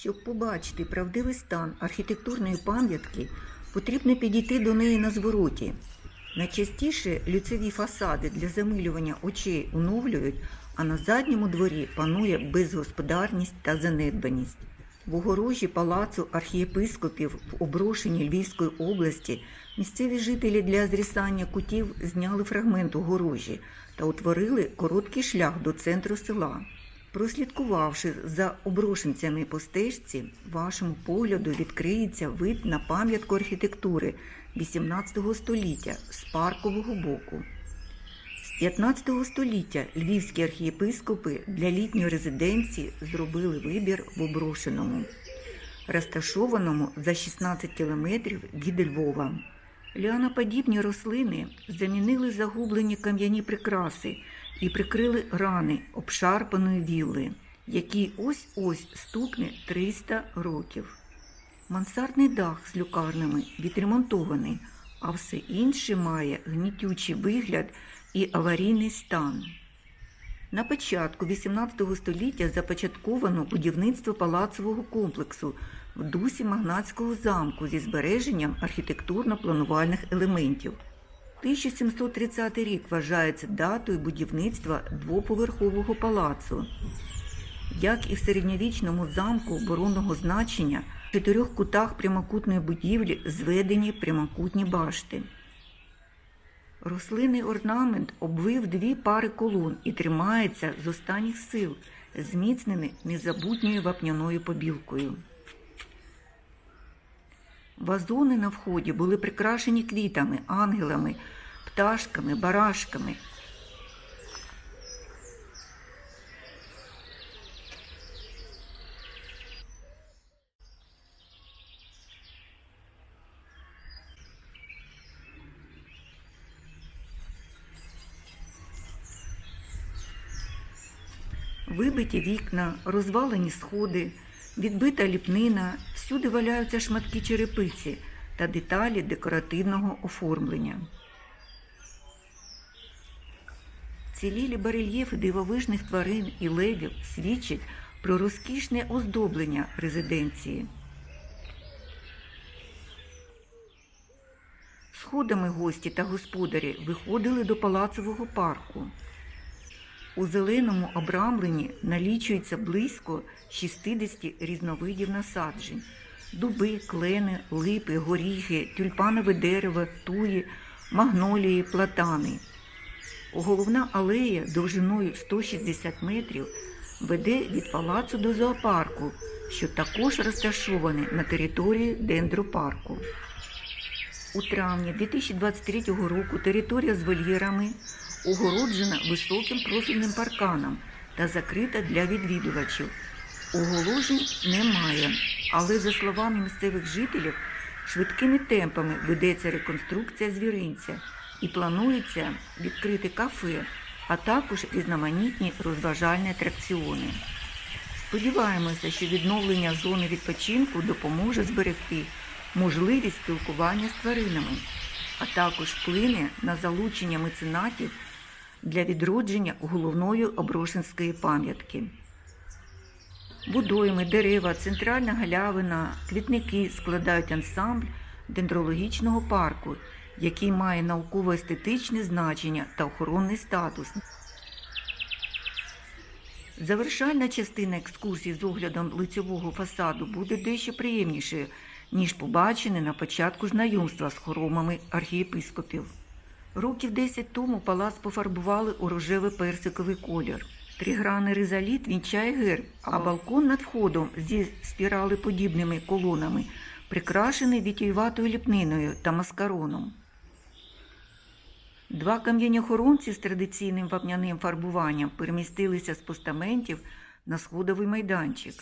Щоб побачити правдивий стан архітектурної пам'ятки, потрібно підійти до неї на звороті. Найчастіше люцеві фасади для замилювання очей оновлюють, а на задньому дворі панує безгосподарність та занедбаність. В огорожі палацу архієпископів в оброшенні Львівської області місцеві жителі для зрізання кутів зняли фрагмент огорожі та утворили короткий шлях до центру села. Прослідкувавши за оброшенцями по стежці, вашому погляду відкриється вид на пам'ятку архітектури XVIII століття з паркового боку. З 15 століття львівські архієпископи для літньої резиденції зробили вибір в оброшеному, розташованому за 16 кілометрів від Львова. Ліаноподібні рослини замінили загублені кам'яні прикраси і прикрили рани обшарпаної вілли, якій ось-ось стукне 300 років. Мансардний дах з люкарнами відремонтований, а все інше має гнітючий вигляд і аварійний стан. На початку XVIII століття започатковано будівництво палацового комплексу в дусі Магнатського замку зі збереженням архітектурно-планувальних елементів. 1730 рік вважається датою будівництва двоповерхового палацу. Як і в середньовічному замку оборонного значення, в чотирьох кутах прямокутної будівлі зведені прямокутні башти. Рослинний орнамент обвив дві пари колон і тримається з останніх сил, зміцнений незабутньою вапняною побілкою. Вазони на вході були прикрашені квітами, ангелами, пташками, барашками. Вибиті вікна, розвалені сходи, відбита ліпнина, всюди валяються шматки черепиці та деталі декоративного оформлення. Цілілі барельєфи дивовижних тварин і левів свідчать про розкішне оздоблення резиденції. Сходами гості та господарі виходили до палацового парку. У зеленому обрамленні налічується близько 60 різновидів насаджень: дуби, клени, липи, горіхи, тюльпанове дерево, туї, магнолії, платани. Головна алея довжиною 160 метрів веде від палацу до зоопарку, що також розташований на території дендропарку. У травні 2023 року територія з вольєрами огороджена високим профільним парканом та закрита для відвідувачів. Оголошень немає, але, за словами місцевих жителів, швидкими темпами ведеться реконструкція звіринця і планується відкрити кафе, а також різноманітні розважальні атракціони. Сподіваємося, що відновлення зони відпочинку допоможе зберегти можливість спілкування з тваринами, а також вплине на залучення меценатів для відродження головної оброшенської пам'ятки. Водойми, дерева, центральна галявина, квітники складають ансамбль дендрологічного парку, який має науково-естетичне значення та охоронний статус. Завершальна частина екскурсії з оглядом лицьового фасаду буде дещо приємнішою, ніж побачене на початку знайомства з хоромами архієпископів. Років 10 тому палац пофарбували у рожевий персиковий колір. Тригранний ризаліт вінчає герб, а балкон над входом зі спіралеподібними колонами прикрашений вітюйватою ліпниною та маскароном. Два кам'яні-охоронці з традиційним вапняним фарбуванням перемістилися з постаментів на сходовий майданчик.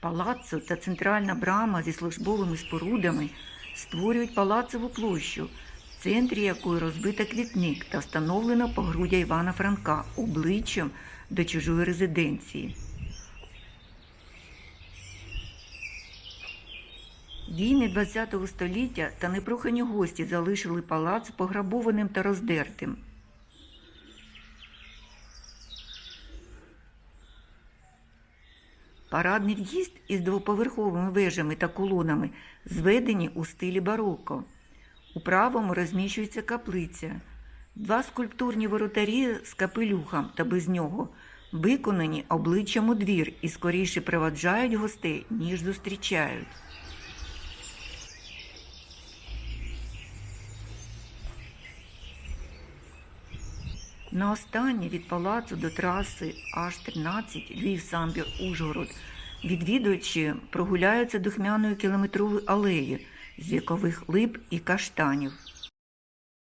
Палаццо та центральна брама зі службовими спорудами створюють палацову площу, в центрі якої розбита квітник та встановлено погруддя Івана Франка обличчям до чужої резиденції. Війни ХХ століття та непрохані гості залишили палац пограбованим та роздертим. Парадний в'їзд із двоповерховими вежами та колонами зведені у стилі бароко. У правому розміщується каплиця. Два скульптурні воротарі з капелюхом та без нього виконані обличчям у двір і скоріше приваджають гостей, ніж зустрічають. На останнє від палацу до траси Аж-13 Львів Самбір Ужгород відвідувачі прогуляються духмяною кілометровою алеєю з вікових лип і каштанів.